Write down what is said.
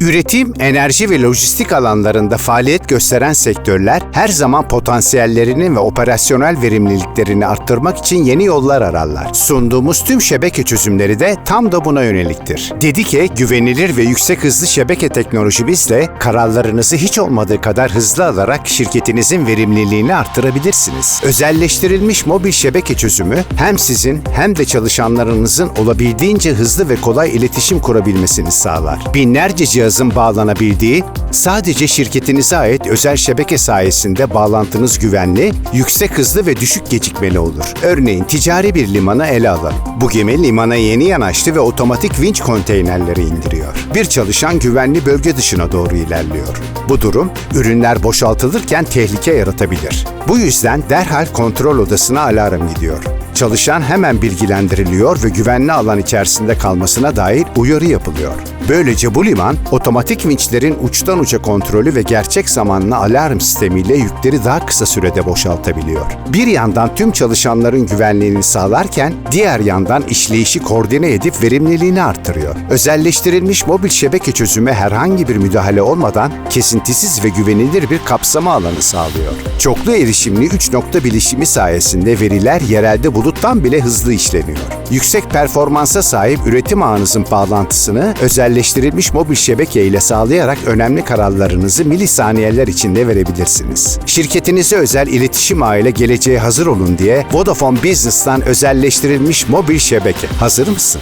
Üretim, enerji ve lojistik alanlarında faaliyet gösteren sektörler her zaman potansiyellerini ve operasyonel verimliliklerini arttırmak için yeni yollar ararlar. Sunduğumuz tüm şebeke çözümleri de tam da buna yöneliktir. Dedike, güvenilir ve yüksek hızlı şebeke teknolojimizle kararlarınızı hiç olmadığı kadar hızlı alarak şirketinizin verimliliğini arttırabilirsiniz. Özelleştirilmiş mobil şebeke çözümü hem sizin hem de çalışanlarınızın olabildiğince hızlı ve kolay iletişim kurabilmesini sağlar. Binlerce cihazın bağlanabildiği, sadece şirketinize ait özel şebeke sayesinde bağlantınız güvenli, yüksek hızlı ve düşük gecikmeli olur. Örneğin ticari bir limanı ele alalım. Bu gemi limana yeni yanaştı ve otomatik vinç konteynerleri indiriyor. Bir çalışan güvenli bölge dışına doğru ilerliyor. Bu durum ürünler boşaltılırken tehlike yaratabilir. Bu yüzden derhal kontrol odasına alarm gidiyor. Çalışan hemen bilgilendiriliyor ve güvenli alan içerisinde kalmasına dair uyarı yapılıyor. Böylece bu liman otomatik vinçlerin uçtan uca kontrolü ve gerçek zamanlı alarm sistemiyle yükleri daha kısa sürede boşaltabiliyor. Bir yandan tüm çalışanların güvenliğini sağlarken diğer yandan işleyişi koordine edip verimliliğini arttırıyor. Özelleştirilmiş mobil şebeke çözümü herhangi bir müdahale olmadan kesintisiz ve güvenilir bir kapsama alanı sağlıyor. Çoklu erişimli 3 nokta bilişimi sayesinde veriler yerelde buluttan bile hızlı işleniyor. Yüksek performansa sahip üretim ağınızın bağlantısını özelleştirilmiş mobil şebeke ile sağlayarak önemli kararlarınızı milisaniyeler içinde verebilirsiniz. Şirketinize özel iletişim ağıyla geleceğe hazır olun diye Vodafone Business'tan özelleştirilmiş mobil şebeke. Hazır mısın?